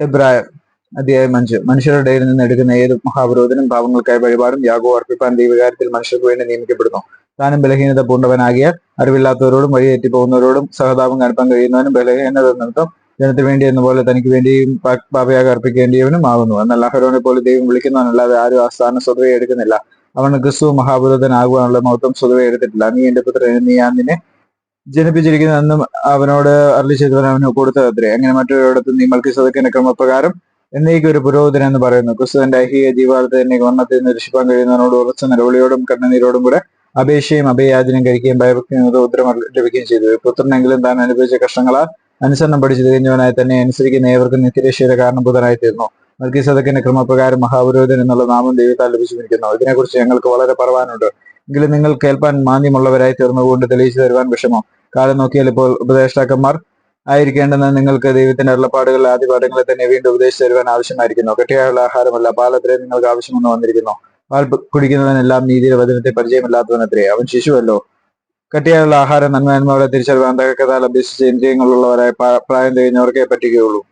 എബ്രായർ അധ്യായം അഞ്ച് മനുഷ്യരുടെ ഇടയിൽ നിന്ന് എടുക്കുന്ന ഏത് മഹാപുരോധനും പാവങ്ങൾക്കായി വഴിപാടും യാഗവും അർപ്പിപ്പാൻ ദൈവകാര്യത്തിൽ മനുഷ്യർക്ക് വേണ്ടി നിയമിക്കപ്പെടുന്നു. താനും ബലഹീനത പൂണ്ടവനാകിയാൽ അറിവില്ലാത്തവരോടും വഴിയേറ്റി പോകുന്നവരോടും സഹതാപം കാണിപ്പാൻ കഴിയുന്നവനും ബലഹീനത നിമിത്തം ജനത്തിന് വേണ്ടി എന്ന പോലെ തനിക്ക് വേണ്ടിയും പാപയാഗ അർപ്പിക്കേണ്ടിയവനും ആകുന്നു. എന്നാൽ അഹരോനെ പോലെ ദൈവം വിളിക്കുന്നവനല്ലാതെ ആരും ആ സ്ഥാനം സ്വതവേ എടുക്കുന്നില്ല. അവൻ ക്രിസ്തു മഹാപുരോധനാകുവാനുള്ള മഹത്വം സ്വതവേ എടുത്തിട്ടില്ല. നീ എന്റെ പുത്രൻ നീ ഞാൻ നിന്നെ ജനിപ്പിച്ചിരിക്കുന്നതെന്നും അവനോട് അരളി ചെയ്തവൻ അവന് കൊടുത്തതത്രേ അങ്ങനെ മറ്റൊരിടത്ത് നീ മൽക്കിസദക്കിന്റെ ക്രമപ്രകാരം എന്നേക്ക് ഒരു പുരോഹിതൻ എന്ന് പറയുന്നു. ക്രിസ്തുവിന്റെ ഐഹിക ജീവാലത്തെ എന്നെ വർണത്തിൽ രക്ഷിപ്പാൻ കഴിയുന്നതിനോട് ഉറച്ച നിലവിളിയോടും കണ്ണുനീരോടും കൂടെ അപേക്ഷയും അഭയാചനം കഴിക്കുകയും ഭയഭക്തിയും ഉത്തരം ലഭിക്കുകയും ചെയ്തു. പുത്രനെങ്കിലും താൻ അനുഭവിച്ച കഷ്ടങ്ങളാൽ അനുസരണം പഠിച്ചു തികഞ്ഞവനായി തന്നെ അനുസരിക്കുന്ന ഏവർക്കും നിത്യരക്ഷയുടെ കാരണഭൂതനായി തീർന്നു മൽക്കി സദക്കിന്റെ ക്രമപ്രകാരം മഹാപുരോഹിതൻ എന്നുള്ള നാമം ദൈവത്താൽ ലഭിച്ചിരിക്കുന്നു ഇതിനെക്കുറിച്ച് ഞങ്ങൾക്ക് വളരെ പറവാനുണ്ട്. എങ്കിലും നിങ്ങൾ കേൾപ്പാൻ മാന്യമുള്ളവരായി തീർന്നുകൊണ്ട് തെളിയിച്ചു തരുവാൻ വിഷമം. കാലം നോക്കിയാൽ ഇപ്പോൾ ഉപദേഷ്ടാക്കന്മാർ ആയിരിക്കേണ്ടെന്ന് നിങ്ങൾക്ക് ദൈവത്തിന്റെ അരുളപ്പാടുകൾ ആദ്യപാഠങ്ങളെ തന്നെ വീണ്ടും ഉപദേശിച്ചു തരുവാൻ ആവശ്യമായിരിക്കുന്നു. കെട്ടിയായുള്ള ആഹാരമല്ല പാലത്രേ നിങ്ങൾക്ക് ആവശ്യമെന്ന് വന്നിരിക്കുന്നു. പാൽ കുടിക്കുന്നതിനെല്ലാം നീതിയുടെ വചനത്തെ പരിചയമില്ലാത്തവനത്രേ? അവൻ ശിശുവല്ലോ. കട്ടിയായുള്ള ആഹാരം നന്മ നന്മയോടെ തിരിച്ചറിവാൻ തകക്കതാൽ അഭ്യസിച്ച ഇന്ദ്രിയങ്ങളുള്ളവരായ പ്രാ- പ്രായം തികഞ്ഞവർക്കേ പറ്റുകയുള്ളൂ.